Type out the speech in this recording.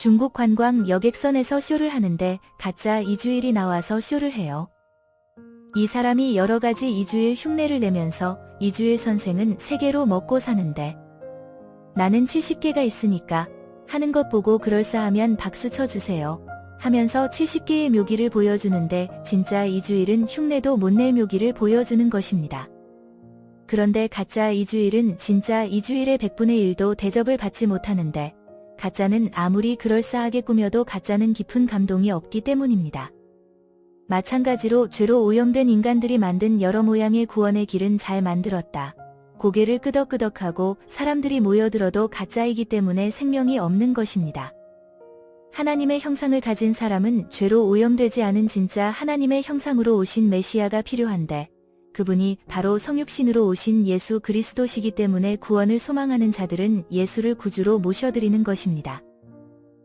중국 관광 여객선에서 쇼를 하는데 가짜 이주일이 나와서 쇼를 해요. 이 사람이 여러 가지 이주일 흉내를 내면서 이주일 선생은 세계로 먹고 사는데 나는 70개가 있으니까 하는 것 보고 그럴싸하면 박수 쳐주세요. 하면서 70개의 묘기를 보여주는데 진짜 이주일은 흉내도 못 낼 묘기를 보여주는 것입니다. 그런데 가짜 이주일은 진짜 이주일의 100분의 1도 대접을 받지 못하는데 가짜는 아무리 그럴싸하게 꾸며도 가짜는 깊은 감동이 없기 때문입니다. 마찬가지로 죄로 오염된 인간들이 만든 여러 모양의 구원의 길은 잘 만들었다. 고개를 끄덕끄덕하고 사람들이 모여들어도 가짜이기 때문에 생명이 없는 것입니다. 하나님의 형상을 가진 사람은 죄로 오염되지 않은 진짜 하나님의 형상으로 오신 메시아가 필요한데 그분이 바로 성육신으로 오신 예수 그리스도시기 때문에 구원을 소망하는 자들은 예수를 구주로 모셔드리는 것입니다.